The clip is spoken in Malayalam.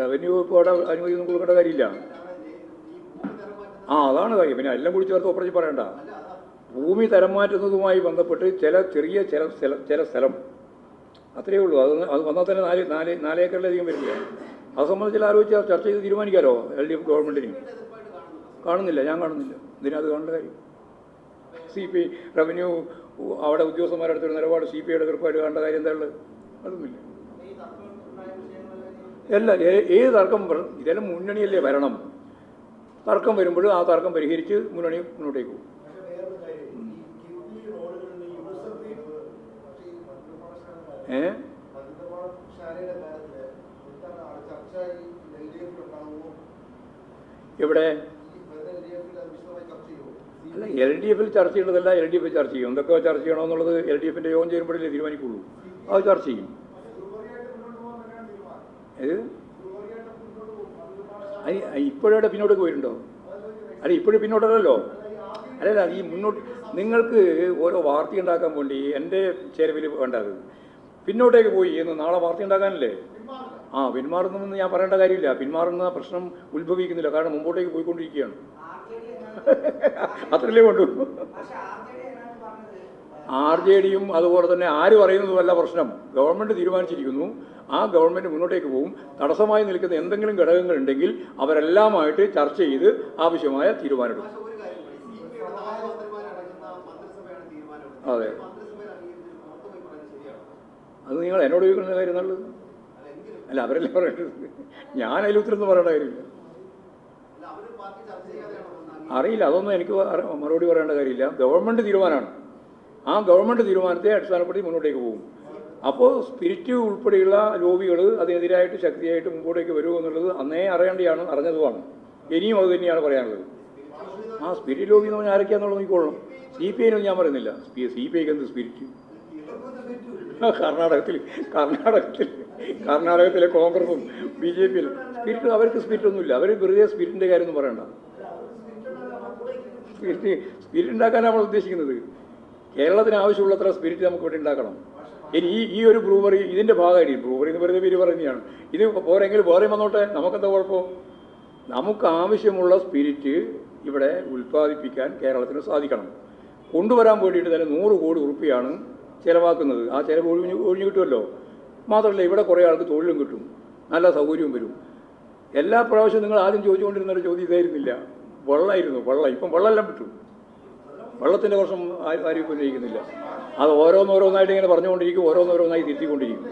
റവന്യൂ വകുപ്പ് അവിടെ അനുമതിയൊന്നും കൊടുക്കേണ്ട കാര്യമില്ല. ആ അതാണ് കാര്യം. പിന്നെ എല്ലാം കൂടി ചേർത്ത് ഒപ്പറച്ച് പറയണ്ട. ഭൂമി തരം മാറ്റുന്നതുമായി ബന്ധപ്പെട്ട് ചില ചെറിയ ചില ചില സ്ഥലം. അത്രയേ ഉള്ളൂ. അത് അത് വന്നാൽ തന്നെ നാല് നാല് നാലേക്കറിലധികം വരില്ല. അത് സംബന്ധിച്ച് ആലോചിച്ച് ചർച്ച ചെയ്ത് തീരുമാനിക്കാമല്ലോ എൽ ഡി എഫ് ഗവൺമെന്റിന് കാണുന്നില്ല. ഞാൻ കാണുന്നില്ല. ഇതിനകത്ത് കാണേണ്ട കാര്യം. സി പി റവന്യൂ അവിടെ ഉദ്യോഗസ്ഥന്മാരെടുത്തൊരു നിലപാട് സി പി ഐയുടെ തീർപ്പായിട്ട് കാണേണ്ട കാര്യം എന്താ ഉള്ളത്? അതൊന്നുമില്ല. അല്ല ഏ- ഏത് തർക്കം ഇതെല്ലാം മുന്നണിയല്ലേ വരണം. തർക്കം വരുമ്പോൾ ആ തർക്കം പരിഹരിച്ച് മുന്നണി മുന്നോട്ടേക്ക് പോകും. ഏ? എവിടെ? അല്ല എൽ ഡി എഫിൽ ചർച്ച ചെയ്യേണ്ടതല്ല എൽ ഡി എഫ് ചർച്ച ചെയ്യും. എന്തൊക്കെ ചർച്ച ചെയ്യണമെന്നുള്ളത് എൽ ഡി എഫിന്റെ യോഗം ചേരുമ്പോഴല്ലേ തീരുമാനിക്കുള്ളൂ. അത് ചർച്ച ചെയ്യും. ഇപ്പോഴവിടെ പിന്നോട്ട് പോയിട്ടുണ്ടോ? അല്ല ഇപ്പോഴും പിന്നോട്ടല്ലോ അല്ലല്ല ഈ മുന്നോട്ട് നിങ്ങൾക്ക് ഓരോ വാർത്ത ഉണ്ടാക്കാൻ വേണ്ടി എന്റെ ചേരുവിൽ വേണ്ടത് പിന്നോട്ടേക്ക് പോയി എന്ന് നാളെ വാർത്ത ഉണ്ടാക്കാനല്ലേ? ആ പിന്മാറുന്നതെന്ന് ഞാൻ പറയേണ്ട കാര്യമില്ല. പിന്മാറുന്ന പ്രശ്നം ഉത്ഭവിക്കുന്നില്ല. കാരണം മുമ്പോട്ടേക്ക് പോയിക്കൊണ്ടിരിക്കുകയാണ്. അത്രയല്ലേ കൊണ്ടു ആർ ജെ ഡിയും അതുപോലെ തന്നെ ആര് പറയുന്നതുമല്ല പ്രശ്നം. ഗവൺമെന്റ് തീരുമാനിച്ചിരിക്കുന്നു. ആ ഗവൺമെന്റ് മുന്നോട്ടേക്ക് പോകും. തടസ്സമായി നിൽക്കുന്ന എന്തെങ്കിലും ഘടകങ്ങൾ ഉണ്ടെങ്കിൽ അവരെല്ലാമായിട്ട് ചർച്ച ചെയ്ത് ആവശ്യമായ തീരുമാനമെടുക്കും. അതെ. പറയുന്നത് അത് നിങ്ങൾ എന്നോട് ചോദിക്കുന്ന കാര്യം നല്ലത്. അല്ല, പറയുന്നത് അവരല്ലേ പറയേണ്ടത്? ഞാൻ അതിൽ ഉത്തരന്ന് പറയേണ്ട കാര്യമില്ല. അറിയില്ല അതൊന്നും എനിക്ക് മറുപടി പറയേണ്ട കാര്യമില്ല. ഗവൺമെന്റ് തീരുമാനമാണ്. ആ ഗവൺമെന്റ് തീരുമാനത്തെ അടിസ്ഥാനപ്പെടുത്തി മുന്നോട്ടേക്ക് പോകും. അപ്പോൾ സ്പിരിറ്റ് ഉൾപ്പെടെയുള്ള ലോബികൾ അതിനെതിരായിട്ട് ശക്തിയായിട്ട് മുമ്പോട്ടേക്ക് വരുമോ എന്നുള്ളത് അന്നേ അറിയേണ്ടതാണ് അറിഞ്ഞതുമാണ്. ഇനിയും അത് തന്നെയാണ് പറയാനുള്ളത്. ആ സ്പിരിറ്റ് ലോബി എന്ന് പറഞ്ഞാൽ ആരൊക്കെയാണെന്നുള്ളത് നോക്കിക്കോളും സി പി ഐനൊന്നും ഞാൻ പറയുന്നില്ല. സി പി ഐക്ക് എന്ത് സ്പിരിറ്റ് കർണാടകത്തിൽ കർണാടകത്തിൽ കർണാടകത്തിലെ കോൺഗ്രസും ബി ജെ പിയിലും. സ്പിരിറ്റ് അവർക്ക് സ്പിരിറ്റ് ഒന്നുമില്ല. അവർ വെറുതെ സ്പിരിറ്റിന്റെ കാര്യമൊന്നും പറയണ്ട. സ്പിരിറ്റ് സ്പിരിറ്റ് ഉണ്ടാക്കാനാണ് നമ്മൾ ഉദ്ദേശിക്കുന്നത് കേരളത്തിന് ആവശ്യമുള്ളത്ര സ്പിരിറ്റ് നമുക്ക് ഇവിടെ ഉണ്ടാക്കണം. ഇനി ഈ ഈ ഒരു ബ്രൂവറി ഇതിന്റെ ഭാഗമായിട്ട് ബ്രൂവറി എന്ന് പറയുന്ന പേര് പറയുന്നതാണ്. ഇത് പോരെങ്കിൽ വേറെ വന്നോട്ടെ? നമുക്കെന്താ കുഴപ്പം? നമുക്ക് ആവശ്യമുള്ള സ്പിരിറ്റ് ഇവിടെ ഉൽപ്പാദിപ്പിക്കാൻ കേരളത്തിന് സാധിക്കണം. കൊണ്ടുവരാൻ വേണ്ടിയിട്ട് തന്നെ നൂറ് കോടി ഉറുപ്പിയാണ് ചിലവാക്കുന്നത്. ആ ചിലവ് ഒഴിഞ്ഞു ഒഴിഞ്ഞു കിട്ടുമല്ലോ? മാത്രമല്ല ഇവിടെ കുറേ ആൾക്ക് തൊഴിലും കിട്ടും. നല്ല സൗകര്യവും വരും. എല്ലാ പ്രാവശ്യവും നിങ്ങൾ ആദ്യം ചോദിച്ചുകൊണ്ടിരുന്ന ഒരു ചോദ്യം ഇതായിരുന്നില്ല. വെള്ളമായിരുന്നു വെള്ളം. ഇപ്പം വെള്ളമെല്ലാം വിട്ടു. വെള്ളത്തിന്റെ പ്രശ്നം ആരും ഇപ്പോൾ ഇപ്പം ഉന്നയിക്കുന്നില്ല. അത് ഓരോന്നോരോന്നായിട്ട് ഇങ്ങനെ പറഞ്ഞുകൊണ്ടിരിക്കും ഓരോന്നോരോന്നായി തിരുത്തിക്കൊണ്ടിരിക്കും.